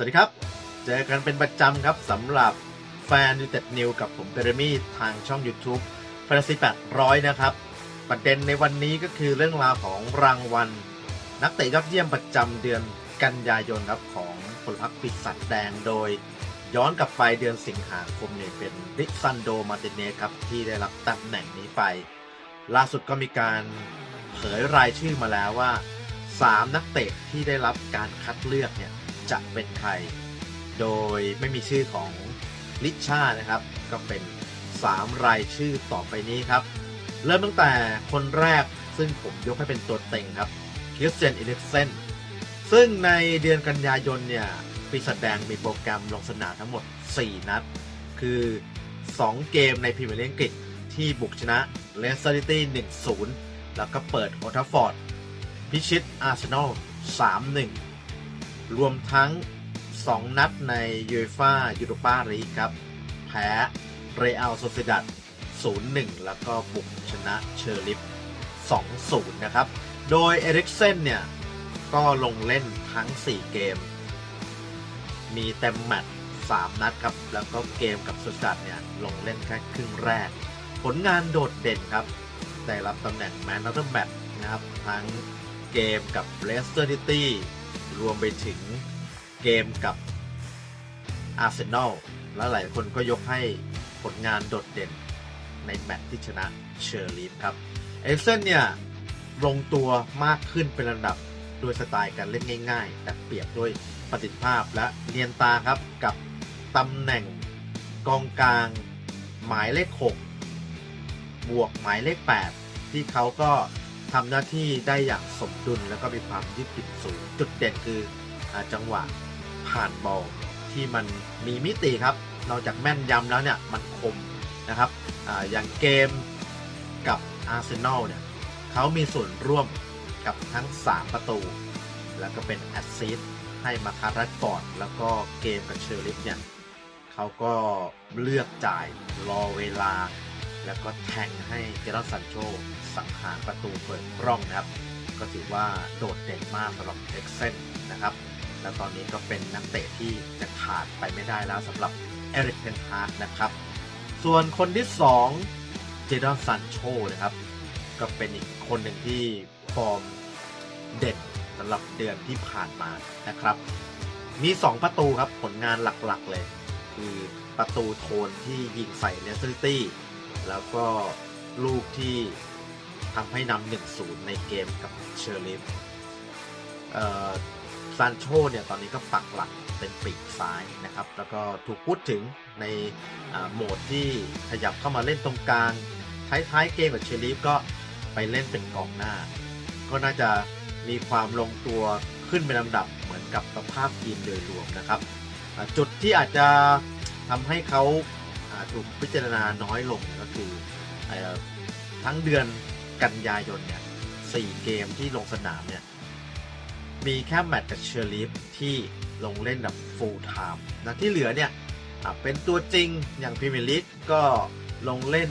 วัสดีครับ เจอกันเป็นประจำครับสำหรับแฟนยูเต็ดนิวกับผมเบรมี่ทางช่อง YouTube แฟนตาซี800นะครับ ประเด็นในวันนี้ก็คือเรื่องราวของรางวัล นักเตะยอดเยี่ยมประจำเดือนกันยายนครับของพลพรรคปีศาจแดงโดย ย้อนกลับไปเดือนสิงหาคมเนี่ยเป็นริซันโดมาติเนสครับที่ได้รับตำแหน่งนี้ไป ล่าสุดก็มีการเผยรายชื่อมาแล้วว่า 3 นักเตะที่ได้รับการคัดเลือกเนี่ย จะเป็นใคร โดยไม่มีชื่อของลิชานะครับ ก็เป็น 3 รายชื่อต่อไปนี้ครับ เริ่มตั้งแต่คนแรกซึ่งผมยกให้เป็นตัวเต็งครับคริสเตียนอิเล็กเซนซึ่งในเดือนกันยายนเนี่ยปีศาจแดงมีโปรแกรมลงสนามทั้งหมด 4 นัด คือ 2 เกมในพรีเมียร์ลีกอังกฤษที่บุกชนะเลสเตอร์ซิตี้1-0 แล้วก็เปิดโอลด์แทัฟฟอร์ดพิชิตอาร์เซนอล3-1 รวมทั้ง 2 นัดในยูเอฟ่ายูโรปาลีกครับ แพ้เรอัลโซเซดัด0-1 แล้วก็บุกชนะเชอร์ลิฟ2-0 นะครับ โดยเอริกเซนเนี่ย ก็ลงเล่นทั้ง 4 เกม มีเต็มแมตช์3นัดครับ แล้วก็เกมกับโซเซดัดเนี่ย ลงเล่นแค่ครึ่งแรก ผลงานโดดเด่นครับ ได้รับตำแหน่งแมน of ต h แ Match นะครับ ทั้งเกมกับเลสเตอร์ i ิตี้ รวมไปถึงเกมกับอาร์เซนอลและหลายคนก็ยกให้ผลงานโดดเด่นในแมตช์ที่ชนะเชอร์ลีฟครับเอลเซนเนี่ยลงตัวมากขึ้นเป็นระดับโดยสไตล์การเล่นง่าย ๆ แต่เปรียบด้วยประสิทธิภาพและเนียนตาครับกับตำแหน่งกองกลางหมายเลข 6 บวกหมายเลข 8 ที่เขาก็ ทำหน้าที่ได้อย่างสมดุลแล้วก็มีความยืดหยุ่นสูง จุดเด่นคืออจังหวะผ่านบอลที่มันมีมิติครับ นอกจากแม่นยำแล้วเนี่ยมันคมนะครับออย่างเกมกับอาร์เซนอลเนี่ยเขามีส่วนร่วมกับทั้ง 3 ประตู แล้วก็เป็นแอสซิสต์ให้มาคารัตฟอร์ดแล้วก็เกมกับเชอร์ลิฟเนี่ยเขาก็เลือกจ่ายรอเวลา แล้วก็แทงให้เจร์ซันโชสังหารประตูเปิดร่องนะครับ ก็ถือว่าโดดเด่นมากสำหรับเอ็กเซนนะครับ แล้วตอนนี้ก็เป็นนักเตะที่จะขาดไปไม่ได้แล้วสำหรับเอริกเทนฮาร์กนะครับ ส่วนคนที่ 2 เจดอนซันโชนะครับ ก็เป็นอีกคนหนึ่งที่ฟอร์มเด่นสำหรับเดือนที่ผ่านมานะครับ มี 2 ประตูครับผลงานหลักๆเลย คือประตูโทนที่ยิงใส่เลสเตอร์ตี้ แล้วก็ลูกที่ทำให้นำ1-0ในเกมกับเชอร์ลิฟซานโชเนี่ยตอนนี้ก็ปักหลักเป็นปีกซ้ายนะครับ แล้วก็ถูกพูดถึงในโหมดที่ขยับเข้ามาเล่นตรงกลางท้ายๆเกมกับเชอร์ลิฟก็ไปเล่นเป็นกองหน้า ก็น่าจะมีความลงตัวขึ้นเป็นลำดับเหมือนกับสภาพทีมโดยรวมนะครับ จุดที่อาจจะทำให้เขา ถูกพิจารณาน้อยลงก็คืออทั้งเดือนกันยายนเนี่ยสี่เกมที่ลงสนามเนี่ยมีแค่แมตช์กับเชอร์ลีฟที่ลงเล่นแบบฟูลไทม์นะที่เหลือเนี่ยเป็นตัวจริงอย่างพรีเมียร์ลีกก็ลงเล่น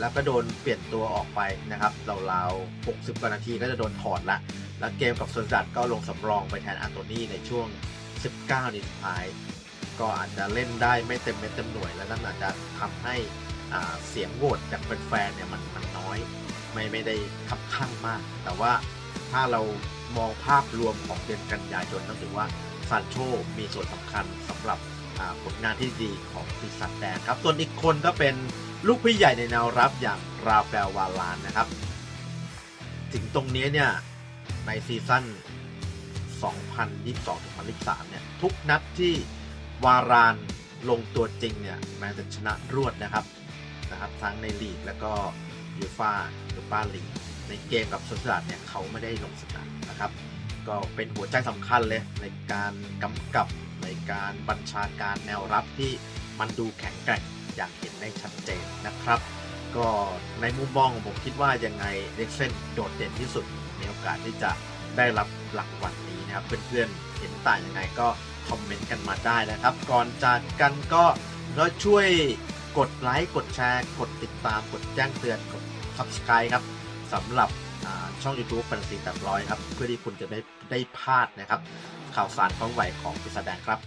แล้วก็โดนเปลี่ยนตัวออกไปนะครับราวๆ60 กว่านาทีก็จะโดนถอดละ แล้วเกมกับโซนดัดก็ลงสำรองไปแทนอันโตนีในช่วง 19นาทีสุดท้าย ก็อาจจะเล่นได้ไม่เต็มเม็ดเต็มหน่วย แล้วนั่นอาจจะทำให้เสียงโหวตจากแฟนๆเนี่ยมันมันน้อย ไม่ไม่ได้คับข้างมาก แต่ว่าถ้าเรามองภาพรวมของเดือนกันยายนต้องถือว่าซานโชมีส่วนสำคัญสำหรับผลงานที่ดีของปีศาจแดงครับ ส่วนอีกคนก็เป็นลูกพี่ใหญ่ในแนวรับอย่างราฟาเอลวาลานนะครับ ถึงตรงนี้เนี่ยในซีซั่น2022-2023เนี่ยทุกนัดที่ วารานลงตัวจริงเนี่ยแม้จะชนะรวดนะครับนะครับ ทั้งในลีกแล้วก็ยูฟ่ายูฟ่าลีกในเกมกับสุสานเนี่ยเขาไม่ได้ลงสนามนะครับ ก็เป็นหัวใจสำคัญเลยในการกำกับในการบัญชาการแนวรับที่มันดูแข็งแกร่งอย่างเห็นได้ชัดเจนนะครับ ก็ในมุมมองของผมคิดว่ายังไงเล็กเส้นโดดเด่นที่สุดมีโอกาสที่จะได้รับรางวัลนี้นะครับเพื่อนๆเห็นต่างยังไงก็ คอมเมนต์กันมาได้นะครับ ก่อนจากกันก็ก็ช่วยกดไลค์กดแชร์กดติดตามกดแจ้งเตือนกด subscribe ครับสำหรับช่อง YouTube ฟันซีแบบร้อยครับ เพื่อที่คุณจะได้ได้พลาดนะครับ ข่าวสารความไหวของพิสดารครับ